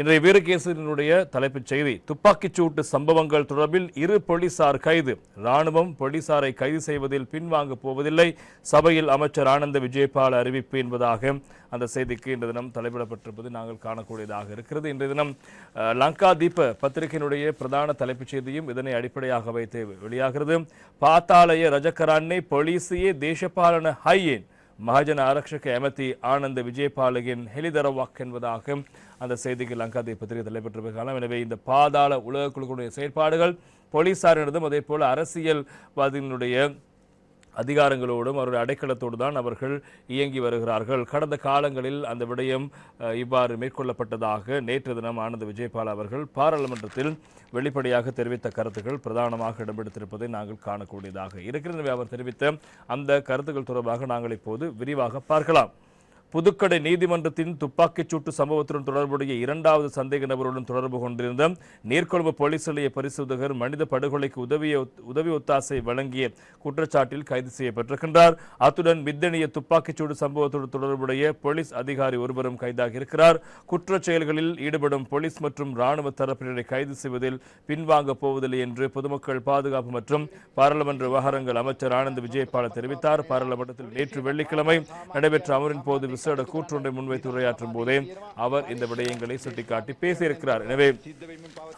இன்றைய வீரகேசரினுடைய தலைப்புச் செய்தி துப்பாக்கிச் சூட்டு சம்பவங்கள் தொடர்பில் இரு போலீசார் கைது. ராணுவம் போலீசாரை கைது செய்வதில் பின்வாங்கப் போவதில்லை. சபையில் அமைச்சர் ஆனந்த விஜயபால அறிவிப்பு என்பதாக அந்த செய்திக்கு இன்றைய தினம் தலைப்பிடப்பட்டிருப்பது நாங்கள் காணக்கூடியதாக இருக்கிறது. இன்றைய தினம் லங்கா தீப பத்திரிகையினுடைய பிரதான தலைப்புச் செய்தியும் இதனை அடிப்படையாக வைத்து வெளியாகிறது. பாத்தாலய ரஜகரான்னே பொலிசியே தேசபாலன ஹையேன். மகாஜன ஆரக்ஷக எமதி ஆனந்த விஜயபாலகின் ஹெலிதரவாக் என்பதாக அந்த செய்திக்கு லங்காதீப் பத்திரிகை தலைப்பெற்றிருப்ப காலம் எனவே இந்த பாதாள உலக குழுக்களுடைய செயற்பாடுகள் போலீசாரினதும் அதே போல அரசியல்வாதிகளுடைய அதிகாரங்களோடும் அவருடைய அடைக்கலத்தோடு தான் அவர்கள் இயங்கி வருகிறார்கள். கடந்த காலங்களில் அந்த விடயம் இவ்வாறு மேற்கொள்ளப்பட்டதாக நேற்று தினம் ஆனந்த விஜயபால் அவர்கள் பாராளுமன்றத்தில் வெளிப்படையாக தெரிவித்த கருத்துக்கள் பிரதானமாக இடம்பெடுத்திருப்பதை நாங்கள் காணக்கூடியதாக இருக்கிறது. அவர் தெரிவித்த அந்த கருத்துக்கள் தொடர்பாக நாங்கள் இப்போது விரிவாக பார்க்கலாம். புதுக்கடை நீதிமன்றத்தின் துப்பாக்கிச் சூட்டு சம்பவத்துடன் தொடர்புடைய இரண்டாவது சந்தேக நபருடன் தொடர்பு கொண்டிருந்த நீர்கொழும்பு போலீஸ் நிலைய பரிசோதகர் மனித படுகொலைக்கு உதவிய உதவி ஒத்தாசை வழங்கிய குற்றச்சாட்டில் கைது செய்யப்பட்டிருக்கின்றார். அத்துடன் மித்தனிய துப்பாக்கிச் சூடு சம்பவத்துடன் தொடர்புடைய போலீஸ் அதிகாரி ஒருவரும் கைதாகி இருக்கிறார். குற்றச் செயல்களில் ஈடுபடும் போலீஸ் மற்றும் ராணுவ தரப்பினரை கைது செய்வதில் பின்வாங்கப் போவதில்லை என்று பொதுமக்கள் பாதுகாப்பு மற்றும் பாராளுமன்ற விவகாரங்கள் அமைச்சர் ஆனந்த் விஜயபால தெரிவித்தார். பாராளுமன்றத்தில் நேற்று வெள்ளிக்கிழமை நடைபெற்ற அமரின் போது விசேட கூற்றொன்றை முன்வைத்து உரையாற்றும் போதே அவர் இந்த விடயங்களை சுட்டிக்காட்டி பேசியிருக்கிறார். எனவே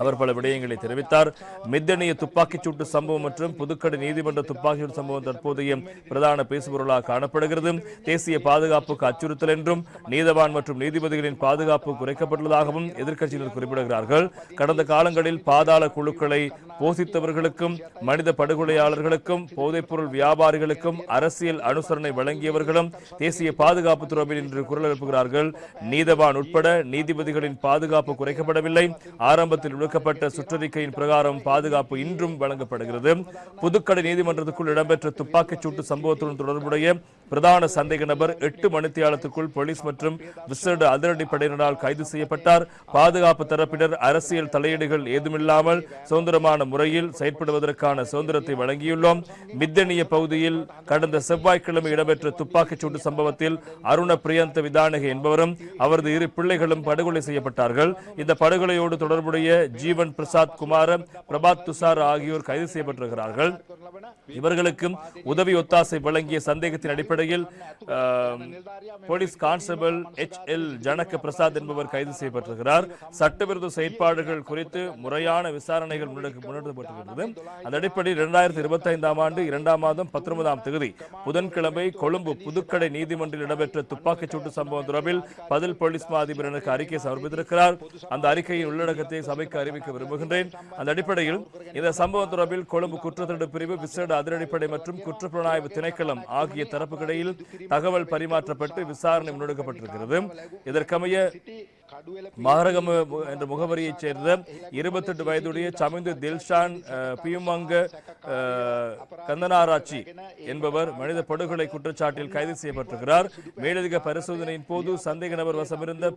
அவர் பல விடயங்களை தெரிவித்தார். மித்தனிய துப்பாக்கிச் சூட்டு சம்பவம் மற்றும் புதுக்கடை நீதிமன்ற துப்பாக்கிச் சூட்டு சம்பவம் தற்போதைய பிரதான பேசுபொருளாக காணப்படுகிறது. தேசிய பாதுகாப்புக்கு அச்சுறுத்தல் என்றும் நீதவான் மற்றும் நீதிபதிகளின் பாதுகாப்பு குறைக்கப்பட்டுள்ளதாகவும் எதிர்க்கட்சியினர் குறிப்பிடுகிறார்கள். கடந்த காலங்களில் பாதாள குழுக்களை போசித்தவர்களுக்கும் மனித படுகொலையாளர்களுக்கும் போதைப்பொருள் வியாபாரிகளுக்கும் அரசியல் அனுசரணை வழங்கியவர்களும் தேசிய பாதுகாப்பு துறையில் இன்று குரல் எழுப்புகிறார்கள். நீதவான் உட்பட நீதிபதிகளின் பாதுகாப்பு குறைக்கப்படவில்லை. ஆரம்பத்தில் விடுக்கப்பட்ட சுற்றறிக்கையின் பிரகாரம் பாதுகாப்பு இன்றும் வழங்கப்படுகிறது. புதுக்கடை நீதிமன்றத்துக்குள் இடம்பெற்ற துப்பாக்கிச் சூட்டு சம்பவத்துடன் தொடர்புடைய பிரதான சந்தேக நபர் எட்டு மணித்தியாலத்துக்குள் போலீஸ் மற்றும் விசேட அதிரடி படையினரால் கைது செய்யப்பட்டார். பாதுகாப்பு தரப்பினர் அரசியல் தலையீடுகள் ஏதுமில்லாமல் சுதந்திரமான முறையில் செயற்படுவதற்கான சுதந்திரத்தை வழங்கியுள்ளோம். மித்தனிய பகுதியில் கடந்த செவ்வாய்க்கிழமை இடம்பெற்ற துப்பாக்கிச் சூட்டு சம்பவத்தில் அருண பிரியந்த விதானகி என்பவரும் அவரது இரு பிள்ளைகளும் படுகொலை செய்யப்பட்டார்கள். இந்த படுகொலையோடு தொடர்புடைய ஜீவன் பிரசாத் குமார பிரபாத் துசார் ஆகியோர் கைது செய்யப்பட்டிருக்கிறார்கள். இவர்களுக்கும் உதவி ஒத்தாசை வழங்கிய சந்தேகத்தின் அடிப்படையில் police constable H L Janaka Prasad என்பவர் கைது செய்யப்பட்டிருக்கிறார். சட்டவிரோத செயற்பாடுகள் குறித்து முறையான விசாரணைகள் முன்னெடுக்கப்பட்டிருக்கிறது. அந்த அடிப்படையில் இரண்டாயிரத்தி இருபத்தி ஐந்தாம் ஆண்டு இரண்டாம் மாதம் பத்தொன்பதாம் தேதி புதன்கிழமை கொழும்பு புதுக்கடை நீதிமன்றில் இடம்பெற்ற துப்பாக்கிச் துப்பாக்கிச்சூட்டு சம்பவம் தொடர்பில் பதில் போலீஸ் மா அதிபர் எனக்கு அறிக்கை சமர்ப்பித்திருக்கிறார். அந்த அறிக்கையின் உள்ளடக்கத்தை சபைக்கு அறிவிக்க விரும்புகின்றேன். அந்த அடிப்படையில் இந்த சம்பவம் தொடர்பில் கொழும்பு குற்றத்தடுப்பு பிரிவு விசேட அதிரடிப்படை மற்றும் குற்றப்புலனாய்வு திணைக்களம் ஆகிய தரப்புக்கிடையில் தகவல் பரிமாற்றப்பட்டு விசாரணை முன்னெடுக்கப்பட்டிருக்கிறது. இதற்கமைய மகரகம என்ற முகவரியைச் சேர்ந்த இருபத்தெட்டு வயதுடைய சமிந்து தில்ஷான் பியுமங்க கந்தனாராட்சி என்பவர் மனித படுகொலை குற்றச்சாட்டில் கைது செய்யப்பட்டிருக்கிறார். மேலதிக பரிசோதனையின் போது சந்தேக நபர் வசமிருந்த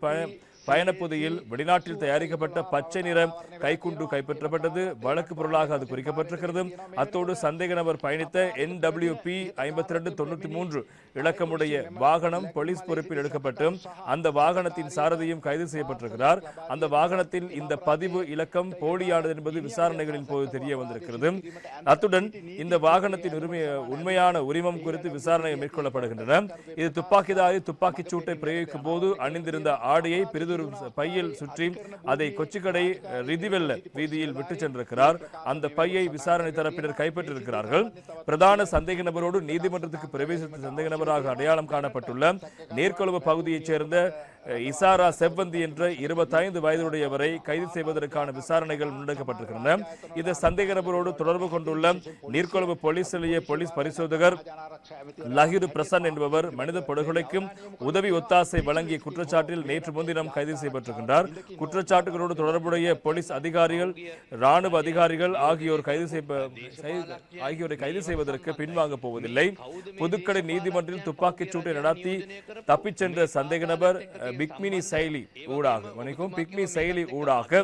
பயணப்பகுதியில் வெளிநாட்டில் தயாரிக்கப்பட்ட பச்சை நிற கைக்குண்டு கைப்பற்றப்பட்டது. வழக்கு பொருளாக அது குறிக்கப்பட்டிருக்கிறது. அத்தோடு சந்தேக நபர் பயணித்த என் டபிள்யூ பி ஐம்பத்தி ரெண்டு தொண்ணூற்றி மூன்று இலக்கமுடைய வாகனம் போலீஸ் பொறுப்பில் எடுக்கப்பட்டு அந்த வாகனத்தின் சாரதியும் கைது செய்யப்பட்டிருக்கிறார். அந்த வாகனத்தில் இந்த பதிவு இலக்கம் போலியானது என்பது விசாரணைகளின் போது தெரிய வந்திருக்கிறது. அத்துடன் இந்த வாகனத்தின் உரிமை உண்மையான உரிமம் குறித்து விசாரணை மேற்கொள்ளப்படுகின்றன. இது துப்பாக்கிதாரி துப்பாக்கிச் சூட்டை பிரயோகிக்கும் போது அணிந்திருந்த ஆடையை பிரிதொரு பையில் சுற்றி அதை கொச்சிக்கடை ரிதிவெல்ல வீதியில் விட்டு சென்றிருக்கிறார். அந்த பையை விசாரணை தரப்பினர் கைப்பற்றிருக்கிறார்கள் பிரதான சந்தேக நபரோடு நீதிமன்றத்துக்கு பிரவேசித்த சந்தேக நபராக அடையாளம் காணப்பட்டுள்ள நேர்கொழும்பு பகுதியைச் சேர்ந்த இசாரா செவ்வந்தி என்ற இருபத்தைந்து வயதுடையவரை கைது செய்வதற்கான விசாரணைகள் முன்னெடுக்கப்பட்டிருக்கின்றன. இந்த சந்தேக நபரோடு தொடர்பு கொண்டுள்ள நீர்கொழும்பு போலீஸ் நிலைய போலீஸ் பரிசோதகர் லஹிரு பிரசன் என்பவர் மனித படுகொலைக்கும் உதவி ஒத்தாசை வழங்கிய குற்றச்சாட்டில் நேற்று முன்தினம் கைது செய்யப்பட்டிருக்கின்றார். குற்றச்சாட்டுகளோடு தொடர்புடைய போலீஸ் அதிகாரிகள் ராணுவ அதிகாரிகள் ஆகியோர் கைது செய்ய ஆகியோரை கைது செய்வதற்கு பின்வாங்க போவதில்லை. புதுக்கடை நீதிமன்றில் துப்பாக்கிச் சூட்டை நடத்தி தப்பிச் சென்ற சந்தேக நபர் பிக்மினி செயலி ஊடாக மன்னிக்கவும் பிக்மி செயலி ஊடாக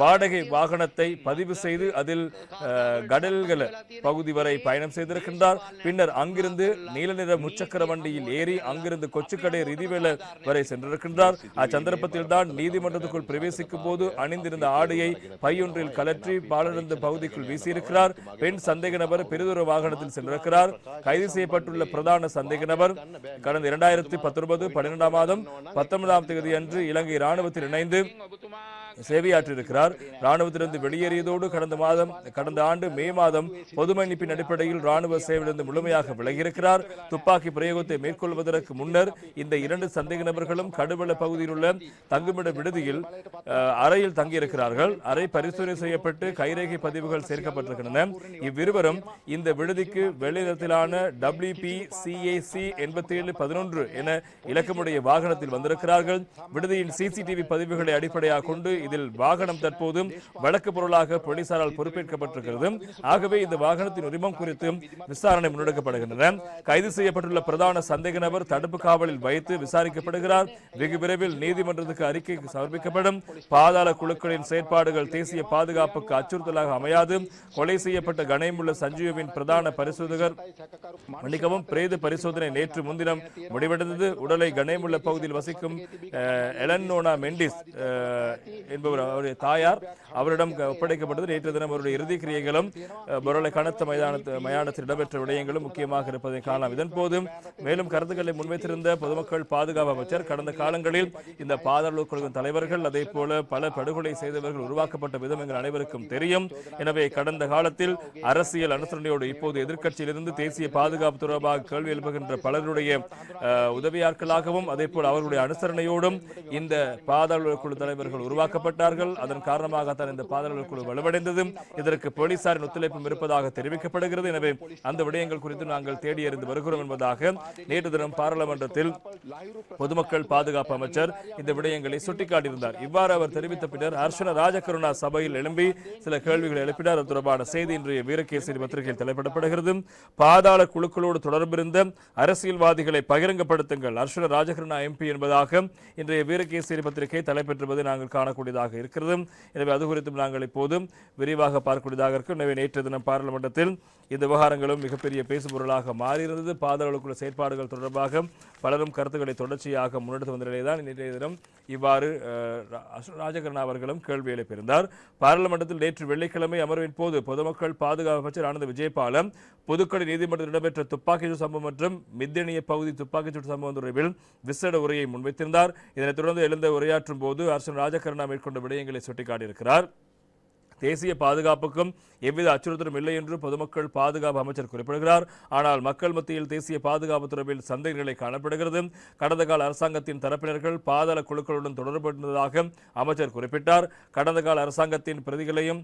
வாடகை வாகனத்தை பதிவு செய்து அதில் கடல்கள பகுதி வரை பயணம் செய்திருக்கின்றார். பின்னர் அங்கிருந்து நீல நிற முச்சக்கர வண்டியில் ஏறி அங்கிருந்து கொச்சுக்கடை ரிதிவேல வரை சென்றிருக்கின்றார். அச்சந்தர்ப்பத்தில் தான் நீதிமன்றத்துக்குள் பிரவேசிக்கும் போது அணிந்திருந்த ஆடையை பையொன்றில் கலற்றி பாலனந்த பகுதிக்குள் வீசியிருக்கிறார். பெண் சந்தேக நபர் பெரிதொரு வாகனத்தில் சென்றிருக்கிறார். கைது செய்யப்பட்டுள்ள பிரதான சந்தேக நபர் கடந்த இரண்டாயிரத்தி பத்தொன்பது பன்னிரெண்டாம் மாதம் பத்தொன்பதாம் தேதி அன்று இலங்கை இராணுவத்தில் இணைந்து சேவையாற்றியிருக்கிறார். இராணுவத்திலிருந்து வெளியேறியதோடு கடந்த மாதம் கடந்த ஆண்டு மே மாதம் பொது மன்னிப்பின் அடிப்படையில் இராணுவ சேவையிலிருந்து முழுமையாக விலகியிருக்கிறார். துப்பாக்கி பிரயோகத்தை மேற்கொள்வதற்கு முன்னர் இந்த இரண்டு சந்தேக நபர்களும் கடுவள பகுதியில் உள்ள தங்குமிட விடுதியில் அறையில் தங்கியிருக்கிறார்கள். அறை பரிசோதனை செய்யப்பட்டு கைரேகை பதிவுகள் சேர்க்கப்பட்டிருக்கின்றன. இவ்விருவரும் இந்த விடுதிக்கு வெளியிடத்திலான டபிள்யூபி சிஏசி எண்பத்தி ஏழு பதினொன்று என இலக்கமுடைய வாகனத்தில் வந்திருக்கிறார் வந்திருக்கிறார்கள் விடுதியின் சிசிடிவி பதிவுகளை அடிப்படையாக கொண்டு இதில் வாகனம் தற்போது வழக்கு பொருளாக போலீசாரால் பொறுப்பேற்கப்பட்டிருக்கிறது. ஆகவே இந்த வாகனத்தின் உரிமம் குறித்து விசாரணை முன்னெடுக்கப்படுகின்றன. கைது செய்யப்பட்டுள்ள பிரதான சந்தேக நபர் தடுப்பு காவலில் வைத்து விசாரிக்கப்படுகிறார். வெகு விரைவில் நீதிமன்றத்துக்கு அறிக்கை சமர்ப்பிக்கப்படும். பாதாள குழுக்களின் செயற்பாடுகள் தேசிய பாதுகாப்புக்கு அச்சுறுத்தலாக அமையாது. கொலை செய்யப்பட்ட கணேமுள்ள சஞ்சீவின் பிரதான பரிசோதகர் மன்னிக்கவும் பிரேத பரிசோதனை நேற்று முன்தினம் முடிவடைந்தது. உடலை கணேமுள்ள பகுதியில் வசிக்கும் இருக்கும். எலன்னோனா மெண்டிஸ் என்பவர் அவருடைய தாயார். அவரிடம் ஒப்படைக்கப்பட்டது நேற்று தினம் அவருடைய இறுதி கிரியைகளும் பொருளை கனத்த மைதானத்து மயானத்தில் இடம்பெற்ற விடயங்களும் முக்கியமாக இருப்பதை காணலாம். இதன் போதும் மேலும் கருத்துக்களை முன்வைத்திருந்த பொதுமக்கள் பாதுகாப்பு அமைச்சர் கடந்த காலங்களில் இந்த பாதாள குழுவின் தலைவர்கள் அதே போல பல படுகொலை செய்தவர்கள் உருவாக்கப்பட்ட விதம் எங்கள் அனைவருக்கும் தெரியும். எனவே கடந்த காலத்தில் அரசியல் அனுசரணையோடு இப்போது எதிர்க்கட்சியிலிருந்து தேசிய பாதுகாப்பு தொடர்பாக கேள்வி எழுப்புகின்ற பலருடைய உதவியாட்களாகவும் அதே போல் அவர்களுடைய அனுசரணையோடும் இந்த பாதாளர் குழு தலைவர்கள் உருவாக்கப்பட்டார்கள். அதன் காரணமாகத்தான் இந்த பாதாளர் குழு வலுவடைந்தது. இதற்கு போலீசாரின் ஒத்துழைப்பும் இருப்பதாக தெரிவிக்கப்படுகிறது. எனவே அந்த விடயங்கள் குறித்து நாங்கள் தேடி அறிந்து வருகிறோம் என்பதாக நேற்று தினம் பாராளுமன்றத்தில் பொதுமக்கள் பாதுகாப்பு அமைச்சர் இந்த விடயங்களை சுட்டிக்காட்டியிருந்தார். இவ்வாறு அவர் தெரிவித்த பின்னர் அர்ச்சன ராஜகருணா சபையில் எழும்பி சில கேள்விகளை எழுப்பினார். அது தொடர்பான செய்தி இன்றைய வீரகேசரி பத்திரிகையில் தலைப்பிடப்படுகிறது. பாதாள குழுக்களோடு தொடர்பிருந்த அரசியல்வாதிகளை பகிரங்கப்படுத்துங்கள். ஹர்ஷன ராஜகருணா எம்பி என்பதாக இன்றைய வீரகேசரி பத்திரிகை தலைப்பெற்றுவது நாங்கள் காணக்கூடியதாக இருக்கிறது. எனவே அது குறித்தும் நாங்கள் இப்போது விரிவாக பார்க்கக்கூடியதாக இருக்கும். எனவே நேற்று தினம் பாராளுமன்றத்தில் இந்த விவகாரங்களும் மிகப்பெரிய பேசுபொருளாக மாறியிருந்தது. பாதாளக்குழு செயற்பாடுகள் தொடர்பாக பலரும் கருத்துக்களை தொடர்ச்சியாக முன்னெடுத்து வந்த நிலையில்தான் இன்றைய தினம் இவ்வாறு அஹ், ராஜகருணா அவர்களும் கேள்வி எழுப்பியிருந்தார் பாராளுமன்றத்தில் நேற்று வெள்ளிக்கிழமை அமர்வின் போது பொதுமக்கள் பாதுகாப்பு அமைச்சர் ஆனந்த விஜயபாலம் புதுக்கடை நீதிமன்றத்தில் இடம்பெற்ற துப்பாக்கிச்சூடு சம்பவம் மற்றும் மித்தனிய பகுதி துப்பாக்கிச்சூடு சம்பவம் தொடர்பில் விசேட உரையை முன்வைத்திருந்தார் இதனைத் தொடர்ந்து எழுந்த உரையாற்றும் போது அரசன் ராஜகருணா மேற்கொண்ட விடயங்களை சுட்டிக்காட்டியிருக்கிறார். தேசிய பாதுகாப்புக்கும் எவ்வித அச்சுறுத்தலும் இல்லை என்று பொதுமக்கள் பாதுகாப்பு அமைச்சர் குறிப்பிடுகிறார். ஆனால் மக்கள் மத்தியில் தேசிய பாதுகாப்பு தொடர்பில் சந்தை நிலை காணப்படுகிறது. கடந்த கால அரசாங்கத்தின் தரப்பினர்கள் பாதாள குழுக்களுடன் தொடர்புடையதாக அமைச்சர் குறிப்பிட்டார். கடந்த கால அரசாங்கத்தின் பிரதிகளையும்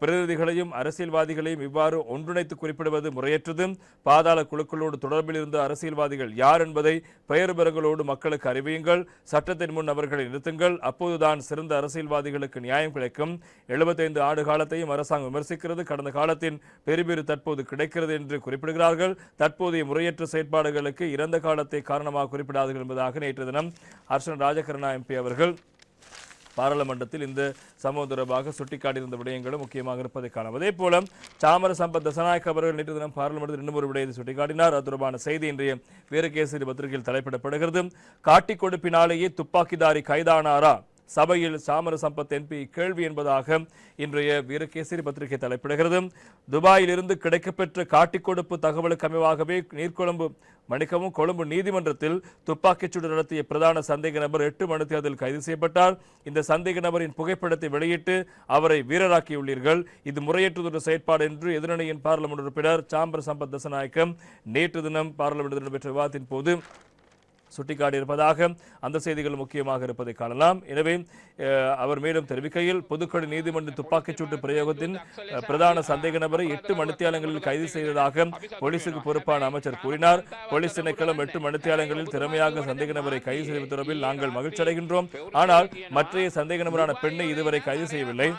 பிரதிநிதிகளையும் அரசியல்வாதிகளையும் இவ்வாறு ஒன்றிணைத்து குறிப்பிடுவது முறையற்றது. பாதாள குழுக்களோடு தொடர்பில் இருந்த அரசியல்வாதிகள் யார் என்பதை பெயர் பெறங்களோடு மக்களுக்கு அறிவியுங்கள். சட்டத்தின் முன் அவர்களை நிறுத்துங்கள். அப்போதுதான் சிறந்த அரசியல்வாதிகளுக்கு நியாயம் கிடைக்கும். எழுபத்தைந்து ஆடு காலத்தையும் அரசாங்கம் விமர்சிக்கிறது. கடந்த காலத்தின் பெருபெரு தற்போது கிடைக்கிறது என்று குறிப்பிடுகிறார்கள். தற்போதைய முறையற்ற செயற்பாடுகளுக்கு இறந்த காலத்தை காரணமாக குறிப்பிடாதீர்கள் என்பதாக நேற்று தினம் ஹர்ஷன் ராஜகருணா எம்பி அவர்கள் பாராளுமன்றத்தில் இந்த சம்பவம் தொடர்பாக சுட்டிக்காட்டியிருந்த விடயங்களும் முக்கியமாக இருப்பதை காணும் அதே போல சாமர சம்பத் தசநாயக் அவர்கள் நேற்று தினம் பாராளுமன்றத்தில் இன்னும் ஒரு விடயத்தை சுட்டிக்காட்டினார். அது தொடர்பான செய்தி இன்றைய வீரகேசரி பத்திரிகையில் தலைப்பிடப்படுகிறது. காட்டிக் கொடுப்பினாலேயே துப்பாக்கிதாரி கைதானாரா? சபையில் சாமர சம்பத் கேள்வி என்பதாக இன்றைய வீரகேசரி பத்திரிகை தலைப்பிடுகிறது. துபாயிலிருந்து கிடைக்கப்பெற்ற காட்டிக் கொடுப்பு தகவலுக்கு அமைவாகவே நீர்கொழும்பு மணிக்கவும் கொழும்பு நீதிமன்றத்தில் துப்பாக்கிச்சூடு நடத்திய பிரதான சந்தேக நபர் எட்டு மணித்தேர்தல் கைது செய்யப்பட்டார். இந்த சந்தேக நபரின் புகைப்படத்தை வெளியிட்டு அவரை வீரராக்கியுள்ளீர்கள். இது முறையற்றதொரு செயற்பாடு என்று எதிரணியின் பாராளுமன்ற உறுப்பினர் சாம்பர சம்பத் தசநாயக்கம் நேற்று தினம் பாராளுமன்றத்தில் நடைபெற்ற விவாதத்தின் போது சுட்டிக்காட்டியிருப்பதாக அந்த செய்திகள் முக்கியமாக இருப்பதை காணலாம். எனவே அவர் மேலும் தெரிவிக்கையில் புதுக்கோட்டை நீதிமன்ற துப்பாக்கிச்சூட்டு பிரயோகத்தின் பிரதான சந்தேக நபரை எட்டு மணித்தியாலங்களில் கைது செய்ததாக போலீசுக்கு பொறுப்பான அமைச்சர் கூறினார். போலீஸ் திணைக்களம் எட்டு மணித்தியாலங்களில் திறமையாக சந்தேக நபரை கைது செய்வது தொடர்பில் நாங்கள் மகிழ்ச்சி அடைகின்றோம் ஆனால் மற்றைய சந்தேக நபரான பெண்ணை இதுவரை கைது செய்யவில்லை.